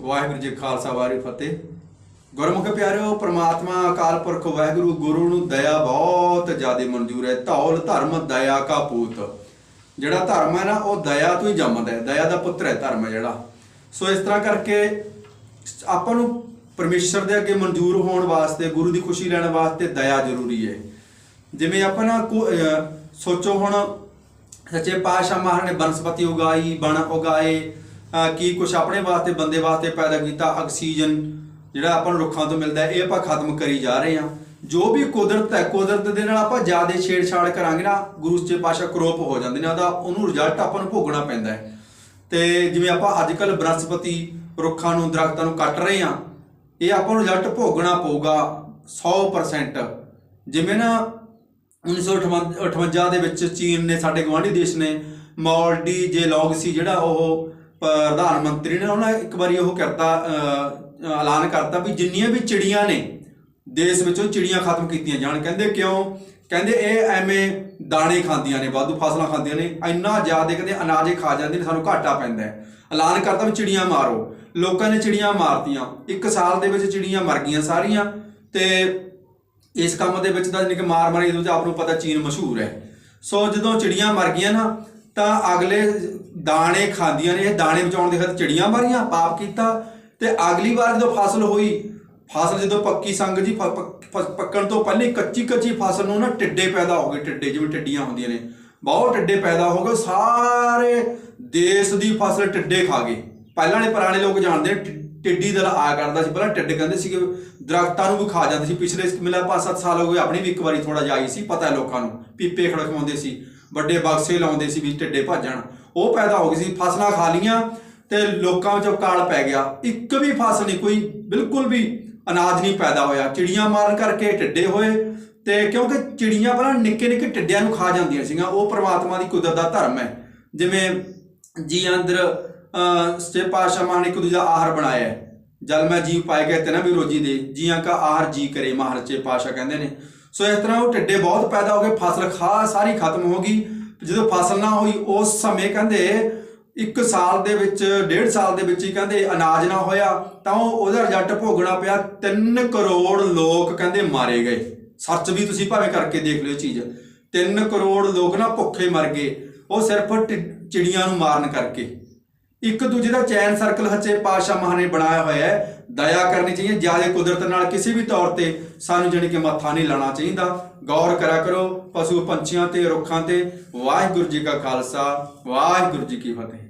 ਵਾਹਿਗੁਰੂ ਜੀ ਖਾਲਸਾ, ਵਾਹਿਗੁਰੂ ਫਤਿਹ। ਗੁਰਮੁਖ ਪਿਆਰਿਓ, ਪ੍ਰਮਾਤਮਾ, ਅਕਾਲ ਪੁਰਖ, ਵਾਹਿਗੁਰੂ, ਗੁਰੂ ਨੂੰ ਦਇਆ ਬਹੁਤ ਜ਼ਿਆਦਾ ਮਨਜ਼ੂਰ ਹੈ। ਧੌਲ ਧਰਮ, ਦਇਆ ਕਾ ਪੂਤ। ਜਿਹੜਾ ਧਰਮ ਹੈ ਨਾ, ਉਹ ਦਇਆ ਤੋਂ ਹੀ ਜੰਮਦਾ ਹੈ। ਦਇਆ ਦਾ ਪੁੱਤਰ ਹੈ ਧਰਮ ਹੈ ਜਿਹੜਾ। ਸੋ ਇਸ ਤਰ੍ਹਾਂ ਕਰਕੇ ਆਪਾਂ ਨੂੰ ਪਰਮੇਸ਼ਰ ਦੇ ਅੱਗੇ ਮਨਜ਼ੂਰ ਹੋਣ ਵਾਸਤੇ, ਗੁਰੂ ਦੀ ਖੁਸ਼ੀ ਲੈਣ ਵਾਸਤੇ ਦਇਆ ਜ਼ਰੂਰੀ ਹੈ। ਜਿਵੇਂ ਆਪਾਂ ਨਾ ਸੋਚੋ ਹੁਣ, ਸੱਚੇ ਪਾਤਸ਼ਾਹ ਮਹਾਰਾਜ ਨੇ ਬਨਸਪਤੀ ਉਗਾਈ, ਬਣ ਉਗਾਏ ਕੀ ਕੁਛ ਆਪਣੇ ਵਾਸਤੇ, ਬੰਦੇ ਵਾਸਤੇ ਪੈਦਾ ਕੀਤਾ, ਆਕਸੀਜਨ ਜਿਹੜਾ ਆਪਾਂ ਨੂੰ ਰੁੱਖਾਂ ਤੋਂ ਮਿਲਦਾ ਇਹ ਆਪਾਂ ਖਤਮ ਕਰੀ ਜਾ ਰਹੇ ਹਾਂ। ਜੋ ਵੀ ਕੁਦਰਤ ਹੈ, ਕੁਦਰਤ ਦੇ ਨਾਲ ਆਪਾਂ ਜ਼ਿਆਦਾ ਛੇੜਛਾੜ ਕਰਾਂਗੇ ਨਾ, ਗੁਰੂ ਸੱਚੇ ਪਾਤਸ਼ਾਹ ਕਰੋਪ ਹੋ ਜਾਂਦੇ ਨੇ, ਉਹਦਾ ਉਹਨੂੰ ਰਿਜ਼ਲਟ ਆਪਾਂ ਨੂੰ ਭੋਗਣਾ ਪੈਂਦਾ ਹੈ। ਤੇ ਜਿਵੇਂ ਆਪਾਂ ਅੱਜ ਕੱਲ ਬਨਸਪਤੀ ਰੁੱਖਾਂ ਨੂੰ, ਦਰਖਤਾਂ ਨੂੰ ਕੱਟ ਰਹੇ ਹਾਂ, ਇਹ ਆਪਾਂ ਨੂੰ ਰਿਜ਼ਲਟ ਭੋਗਣਾ ਪਊਗਾ 100% ਜਿਵੇਂ ਨਾ 1958 ਦੇ ਵਿੱਚ ਚੀਨ ਨੇ, ਸਾਡੇ ਗਵਾਂਢੀ ਦੇਸ਼ ਨੇ, ਮੌਲਡੀ, ਜੇ ਲੌਗ ਸੀ ਜਿਹੜਾ ਉਹ ਪ੍ਰਧਾਨ ਮੰਤਰੀ ਨੇ ਉਹਨਾਂ ਇੱਕ ਵਾਰੀ ਉਹ ਕਰਤਾ ਐਲਾਨ ਕਰਤਾ ਵੀ ਜਿੰਨੀਆਂ ਵੀ ਚਿੜੀਆਂ ਨੇ ਦੇਸ਼ ਵਿੱਚੋਂ ਚਿੜੀਆਂ ਖਤਮ ਕੀਤੀਆਂ ਜਾਣ। ਕਹਿੰਦੇ ਕਿਉਂ? ਕਹਿੰਦੇ ਇਹ ਐਵੇਂ ਦਾਣੇ ਖਾਂਦੀਆਂ ਨੇ, ਵਾਧੂ ਫਸਲਾਂ ਖਾਂਦੀਆਂ ਨੇ, ਇੰਨਾ ਜ਼ਿਆਦਾ ਕਹਿੰਦੇ ਅਨਾਜੇ ਖਾ ਜਾਂਦੇ ਨੇ, ਸਾਨੂੰ ਘਾਟਾ ਪੈਂਦਾ ਹੈ। ਐਲਾਨ ਕਰਤਾ ਵੀ ਚਿੜੀਆਂ ਮਾਰੋ। ਲੋਕਾਂ ਨੇ ਚਿੜੀਆਂ ਮਾਰਤੀਆਂ। ਇੱਕ ਸਾਲ ਦੇ ਵਿੱਚ ਚਿੜੀਆਂ ਮਰ ਗਈਆਂ ਸਾਰੀਆਂ ਤੇ ਇਸ ਕੰਮ ਦੇ ਵਿੱਚ ਤਾਂ ਜਾਣੀ ਕਿ ਮਾਰ ਮਾਰੀ ਇਹਦੇ ਆਪ ਨੂੰ ਪਤਾ ਚੀਨ ਮਸ਼ਹੂਰ ਹੈ। ਸੋ ਜਦੋਂ ਚਿੜੀਆਂ ਮਰ ਗਈਆਂ ਨਾ ਤਾਂ ਅਗਲੇ ਦਾਣੇ ਖਾਂਦੀਆਂ ਨੇ, ਇਹ ਦਾਣੇ ਬਚਾਉਣ ਦੇ ਖਾਤਰ ਚਿੜੀਆਂ ਮਾਰੀਆਂ, ਪਾਪ ਕੀਤਾ ਤੇ ਅਗਲੀ ਵਾਰ ਜਦੋਂ ਫਸਲ ਹੋਈ, ਫਸਲ ਜਦੋਂ ਪੱਕੀ ਸੰਗ ਜੀ ਪੱਕਣ ਤੋਂ ਪਹਿਲੇ ਕੱਚੀ ਕੱਚੀ ਫਸਲ ਨੂੰ ਨਾ ਟਿੱਡੇ ਪੈਦਾ ਹੋ ਗਏ, ਟਿੱਡੇ ਜਿਵੇਂ ਟਿੱਡੀਆਂ ਹੁੰਦੀਆਂ ਨੇ, ਬਹੁਤ ਟਿੱਡੇ ਪੈਦਾ ਹੋ ਗਏ, ਸਾਰੇ ਦੇਸ਼ ਦੀ ਫਸਲ ਟਿੱਡੇ ਖਾ ਗਏ। ਪਹਿਲਾਂ ਨੇ ਪੁਰਾਣੇ ਲੋਕ ਜਾਣਦੇ ਟਿੱਡੀ ਦਲ ਆ ਕਰਦਾ ਸੀ, ਪਹਿਲਾਂ ਟਿੱਡ ਕਹਿੰਦੇ ਸੀਗੇ, ਦਰਖਤਾਂ ਨੂੰ ਵੀ ਖਾ ਜਾਂਦੇ ਸੀ, ਪਿਛਲੇ, ਮਿਲਾ 5-7 ਸਾਲ ਹੋ ਗਏ, ਆਪਣੀ ਵੀ ਇੱਕ ਵਾਰੀ ਥੋੜਾ ਜਾਈ ਸੀ, ਪਤਾ ਹੈ ਲੋਕਾਂ ਨੂੰ, ਪੀਪੇ ਖੜਕਵਾਉਂਦੇ ਸੀ। ਵੱਡੇ ਬਕਸੇ ਲਾਉਂਦੇ ਸੀ ਵੀ ਟਿੱਡੇ ਭੱਜਣ। ਉਹ ਪੈਦਾ ਹੋ ਗਈ ਸੀ, ਫਸਲਾਂ ਖਾ ਲੀਆਂ ਤੇ ਲੋਕਾਂ ਵਿੱਚ ਕਾਲ ਪੈ ਗਿਆ। ਇੱਕ ਵੀ ਫਸਲ ਨਹੀਂ, ਕੋਈ ਬਿਲਕੁਲ ਵੀ ਅਨਾਜ ਨਹੀਂ ਪੈਦਾ ਹੋਇਆ। ਚਿੜੀਆਂ ਮਾਰਨ ਕਰਕੇ ਟਿੱਡੇ ਹੋਏ ਤੇ ਕਿਉਂਕਿ ਚਿੜੀਆਂ ਪਹਿਲਾਂ ਨਿੱਕੇ ਨਿੱਕੇ ਟਿੱਡਿਆਂ ਨੂੰ ਖਾ ਜਾਂਦੀਆਂ ਸੀਗੀਆਂ, ਉਹ ਪ੍ਰਮਾਤਮਾ ਦੀ ਕੁਦਰਤ ਦਾ ਧਰਮ ਹੈ। ਜਿਵੇਂ ਜੀ ਅੰਦਰ ਸੱਚੇ ਪਾਤਸ਼ਾਹ ਮਾਨ ਇੱਕ ਦੂਜਾ ਆਹਾਰ ਬਣਾਇਆ ਹੈ। ਜਲ ਮੈਂ ਜੀਵ ਪਾਏ ਗਏ ਤੇ ਨਾ ਵੀ ਰੋਜੀ ਦੇ, ਜੀਆਂ ਕਾ ਆਹਾਰ ਜੀ ਕਰੇ, ਮਹਾਰਾਜੇ ਪਾਤਸ਼ਾਹ ਕਹਿੰਦੇ ਨੇ। ਸੋ ਇਸ ਤਰ੍ਹਾਂ ਉਹ ਟਿੱਡੇ ਬਹੁਤ ਪੈਦਾ ਹੋ ਗਏ, ਫਸਲ ਖਾ, ਸਾਰੀ ਖਤਮ ਹੋ ਗਈ। ਜਦੋਂ ਫਸਲ ਨਾ ਹੋਈ, ਉਸ ਸਮੇਂ ਕਹਿੰਦੇ ਇੱਕ ਸਾਲ ਦੇ ਵਿੱਚ, ਡੇਢ ਸਾਲ ਦੇ ਵਿੱਚ ਹੀ ਕਹਿੰਦੇ ਅਨਾਜ ਨਾ ਹੋਇਆ, ਤਾਂ ਉਹਦਾ ਰਿਜ਼ਲਟ ਭੋਗਣਾ ਪਿਆ 3 ਕਰੋੜ ਲੋਕ ਕਹਿੰਦੇ ਮਾਰੇ ਗਏ। ਸੱਚ ਵੀ ਤੁਸੀਂ ਭਾਵੇਂ ਕਰਕੇ ਦੇਖ ਲਿਓ ਇਹ ਚੀਜ਼। 3 ਕਰੋੜ ਲੋਕ ਨਾ ਭੁੱਖੇ ਮਰ ਗਏ। ਉਹ ਸਿਰਫ ਚਿੜੀਆਂ ਨੂੰ ਮਾਰਨ ਕਰਕੇ। ਇੱਕ ਦੂਜੇ ਦਾ ਚੈਨ ਸਰਕਲ ਹੱਚੇ ਪਾਸ਼ਾ ਮਹਾਂ ਨੇ ਬਣਾਇਆ ਹੋਇਆ ਹੈ। ਦਇਆ ਕਰਨੀ ਚਾਹੀਏ ਜ਼ਿਆਦਾ ਕੁਦਰਤ ਨਾਲ ਕਿਸੇ ਵੀ ਤੌਰ ਤੇ ਸਾਨੂੰ ਜਾਣੀ ਕਿ ਮੱਥਾ ਨਹੀਂ ਲਾਣਾ ਚਾਹੀਦਾ। ਗੌਰ ਕਰਿਆ ਕਰੋ, ਪਸ਼ੂ ਪੰਛੀਆਂ ਤੇ, ਰੁੱਖਾਂ ਤੇ। ਵਾਹਿਗੁਰੂ ਜੀ ਕਾ ਖਾਲਸਾ, ਵਾਹਿਗੁਰੂ ਜੀ ਕੀ ਫਤਿਹ।